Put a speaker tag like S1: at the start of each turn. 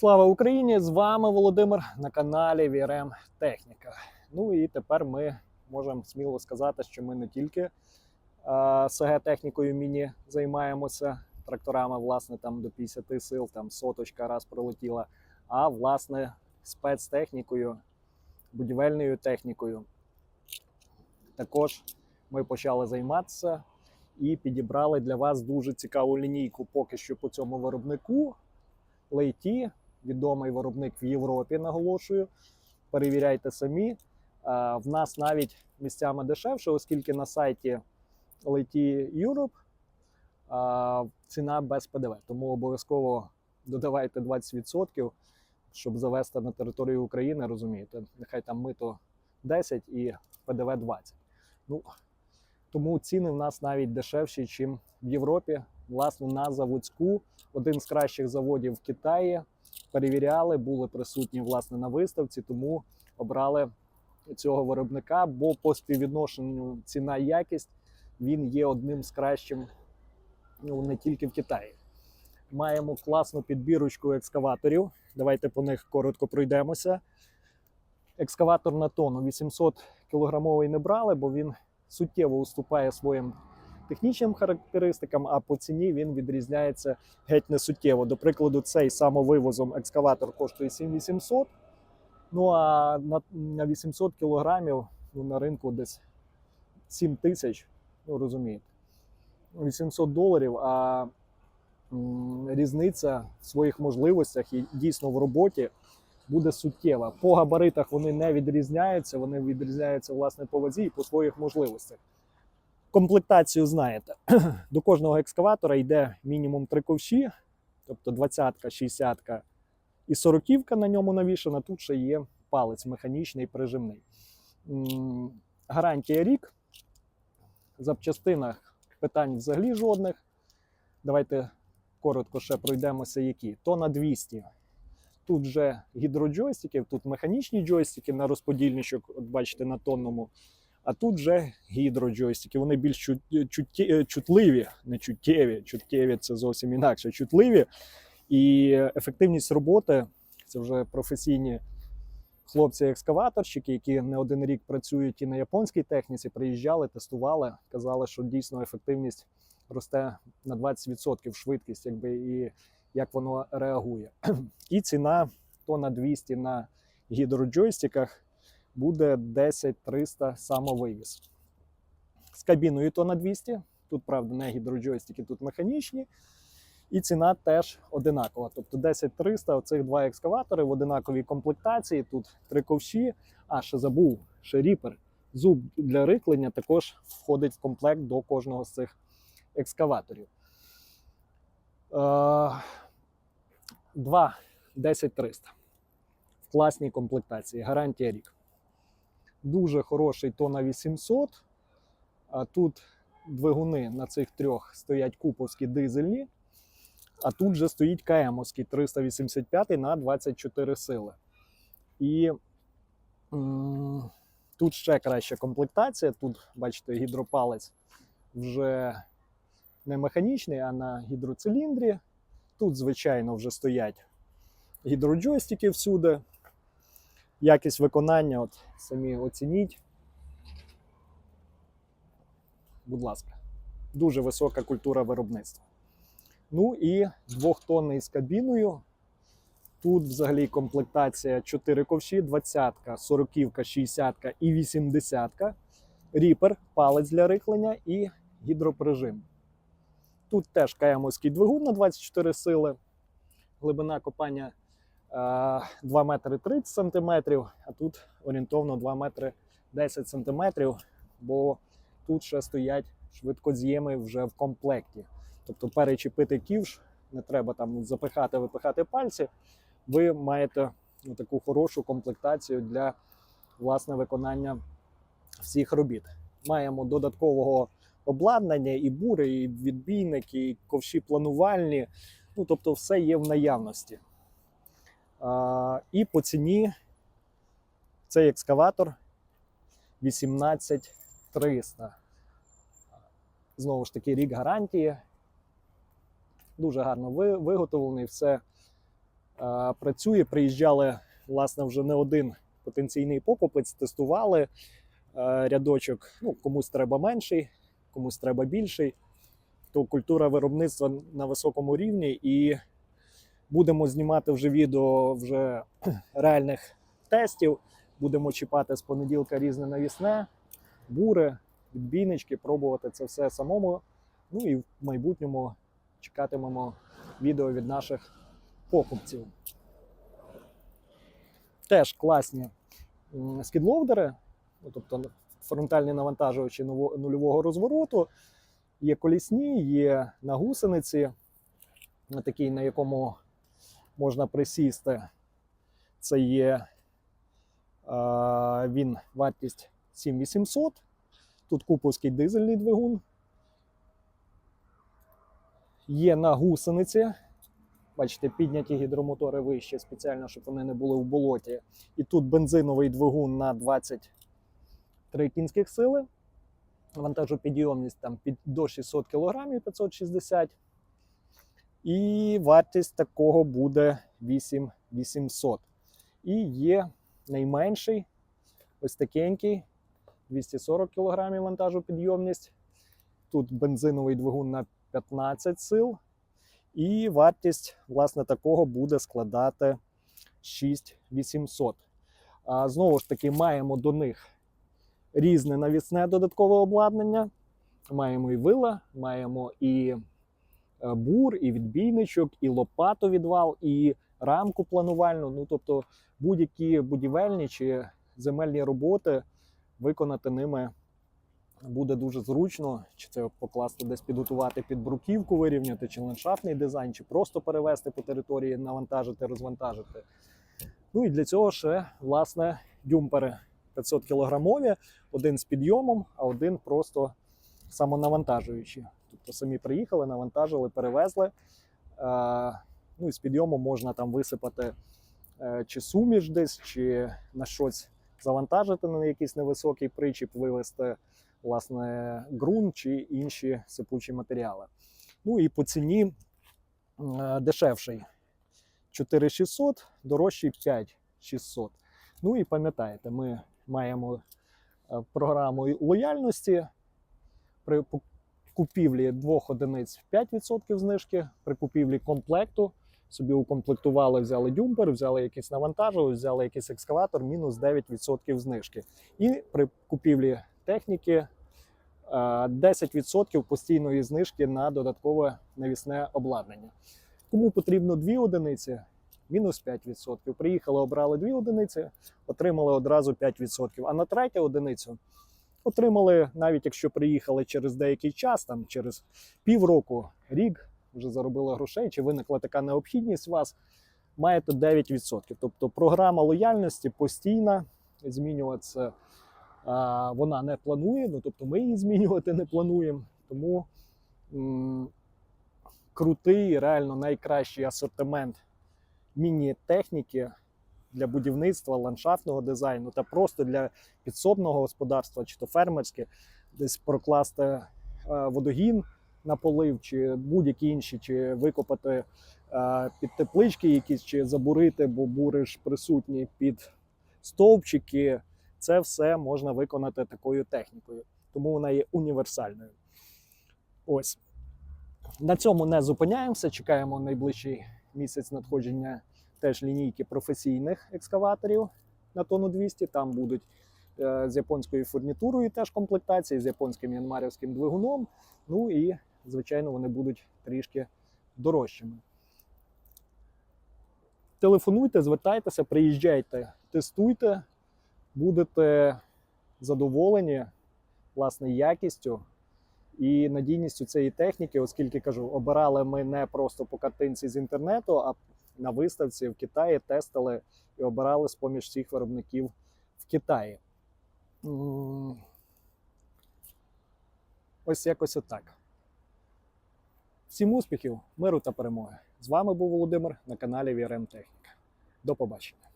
S1: Слава Україні! З вами Володимир на каналі VRM Техніка. Ну і тепер ми можемо сміло сказати, що ми не тільки е, СГ технікою міні займаємося тракторами, власне, там до 50 сил, там соточка раз пролетіла, а власне спецтехнікою, будівельною технікою. Також ми почали займатися і підібрали для вас дуже цікаву лінійку поки що по цьому виробнику. Лейті, відомий виробник в Європі, наголошую. Перевіряйте самі. В нас навіть місцями дешевше, оскільки на сайті Лейті Europe ціна без ПДВ. Тому обов'язково додавайте 20%, щоб завести на територію України, розумієте. Нехай там мито 10 і ПДВ 20. Ну, тому ціни в нас навіть дешевші, ніж в Європі. Власне, на заводську один з кращих заводів в Китаї. Перевіряли, були присутні власне на виставці, тому обрали цього виробника, бо по співвідношенню ціна і якість він є одним з кращим ну, не тільки в Китаї. Маємо класну підбірочку екскаваторів. Давайте по них коротко пройдемося. Екскаватор на тонну 800 кілограмовий не брали, бо він суттєво уступає своїм технічним характеристикам, а по ціні він відрізняється геть не суттєво. До прикладу, цей самовивозом екскаватор коштує 7800. Ну а на, на 800 кілограмів ну, на ринку десь 7 тисяч, ну розумієте, 800 доларів. А різниця в своїх можливостях і дійсно в роботі буде суттєва. По габаритах вони не відрізняються, вони відрізняються власне по вазі і по своїх можливостях. Комплектацію знаєте. До кожного екскаватора йде мінімум три ковші, тобто 20-ка, 60-ка і 40-ка на ньому навішана. Тут ще є палець механічний прижимний. Гарантія рік. В запчастинах питань взагалі жодних. Давайте коротко ще пройдемося, які. То на 200. Тут вже гідроджойстики, тут механічні джойстики на розподільничок, от бачите, на тонному. А тут вже гідроджойстики. Вони більш чут- чутті- чутливі, не чуттєві. Чуттєві це зовсім інакше. Чутливі. І ефективність роботи це вже професійні хлопці-екскаваторщики, які не один рік працюють і на японській техніці, приїжджали, тестували, казали, що дійсно ефективність росте на 20% швидкість, якби і як воно реагує. І ціна то на 200 на гідроджойстиках буде 10-300 самовивіз. З кабіною то на 200. Тут, правда, не гідроджойстики, тут механічні. І ціна теж одинакова. Тобто 10-300 оцих два екскаватори в одинаковій комплектації. Тут три ковші. А ще забув, ще ріпер. Зуб для риклення також входить в комплект до кожного з цих екскаваторів. Е, Два 10-300 в класній комплектації. Гарантія рік дуже хороший то на 800. А тут двигуни на цих трьох стоять куповські дизельні. А тут же стоїть КМовський 385 на 24 сили. І м, тут ще краща комплектація. Тут, бачите, гідропалець вже не механічний, а на гідроциліндрі. Тут, звичайно, вже стоять гідроджойстики всюди якість виконання, от самі оцініть. Будь ласка, дуже висока культура виробництва. Ну і двохтонний з кабіною. Тут взагалі комплектація 4 ковші, 20-ка, 40-ка, 60-ка і 80-ка. Ріпер, палець для рихлення і гідроприжим. Тут теж каямовський двигун на 24 сили, глибина копання 2 метри 30 сантиметрів, а тут орієнтовно 2 метри 10 сантиметрів, бо тут ще стоять швидкоз'єми вже в комплекті. Тобто перечепити ківш, не треба там запихати, випихати пальці. Ви маєте таку хорошу комплектацію для власне виконання всіх робіт. Маємо додаткового обладнання, і бури, і відбійники, і ковші планувальні. Ну, тобто, все є в наявності. І по ціні цей екскаватор 18300. Знову ж таки, рік гарантії. Дуже гарно виготовлений, все працює. Приїжджали власне вже не один потенційний покупець, тестували рядочок. Ну, комусь треба менший, комусь треба більший. То культура виробництва на високому рівні, і будемо знімати вже відео вже реальних тестів. Будемо чіпати з понеділка різне навісне, бури, відбійнички, пробувати це все самому. Ну і в майбутньому чекатимемо відео від наших покупців. Теж класні м, скідлоудери, ну, тобто фронтальні навантажувачі нульового розвороту. Є колісні, є на гусениці, на такий, на якому можна присісти. Це є а, він вартість 7800. Тут куповський дизельний двигун. Є на гусениці. Бачите, підняті гідромотори вище спеціально, щоб вони не були в болоті. І тут бензиновий двигун на 23 кінських сили. Вантажопідйомність там під, до 600 кг 560. І вартість такого буде 8800. І є найменший, ось такенький, 240 кг вантажопідйомність. Тут бензиновий двигун на 15 сил. І вартість власне такого буде складати 6800. А, знову ж таки, маємо до них різне навісне додаткове обладнання. Маємо і вила, маємо і бур, і відбійничок, і лопату відвал, і рамку планувальну. Ну, тобто будь-які будівельні чи земельні роботи виконати ними буде дуже зручно, чи це покласти десь підготувати під бруківку, вирівняти, чи ландшафтний дизайн, чи просто перевести по території, навантажити, розвантажити. Ну і для цього ще, власне, дюмпери 500 кілограмові, один з підйомом, а один просто самонавантажуючі. Тобто самі приїхали, навантажили, перевезли. Е, ну і з підйомом можна там висипати е, чи суміш десь, чи на щось завантажити на якийсь невисокий причіп, вивезти власне ґрунт чи інші сипучі матеріали. Ну і по ціні е, дешевший 4600, дорожчий 5600. Ну і пам'ятаєте, ми маємо програму лояльності. При купівлі двох одиниць 5% знижки, при купівлі комплекту собі укомплектували, взяли дюмпер, взяли якийсь навантажувач, взяли якийсь екскаватор, мінус 9% знижки. І при купівлі техніки е, 10% постійної знижки на додаткове навісне обладнання. Кому потрібно дві одиниці, мінус 5%. Приїхали, обрали дві одиниці, отримали одразу 5%. А на третю одиницю отримали, навіть якщо приїхали через деякий час, там через півроку, рік, вже заробили грошей, чи виникла така необхідність у вас, маєте 9%. Тобто програма лояльності постійна, змінюватися а, вона не планує, ну тобто ми її змінювати не плануємо. Тому м- крутий, реально найкращий асортимент міні-техніки для будівництва, ландшафтного дизайну та просто для підсобного господарства, чи то фермерське, десь прокласти е, водогін на полив, чи будь-які інші, чи викопати е, під теплички якісь, чи забурити, бо бури ж присутні під стовпчики. Це все можна виконати такою технікою, тому вона є універсальною. Ось на цьому не зупиняємося. Чекаємо найближчий місяць надходження теж лінійки професійних екскаваторів на тонну 200. Там будуть е, з японською фурнітурою теж комплектації, з японським янмарівським двигуном. Ну і, звичайно, вони будуть трішки дорожчими. Телефонуйте, звертайтеся, приїжджайте, тестуйте, будете задоволені власне якістю і надійністю цієї техніки, оскільки кажу, обирали ми не просто по картинці з інтернету, а на виставці в Китаї тестили і обирали з поміж всіх виробників в Китаї. Ось якось отак. Всім успіхів, миру та перемоги. З вами був Володимир на каналі VRM Техніка. До побачення.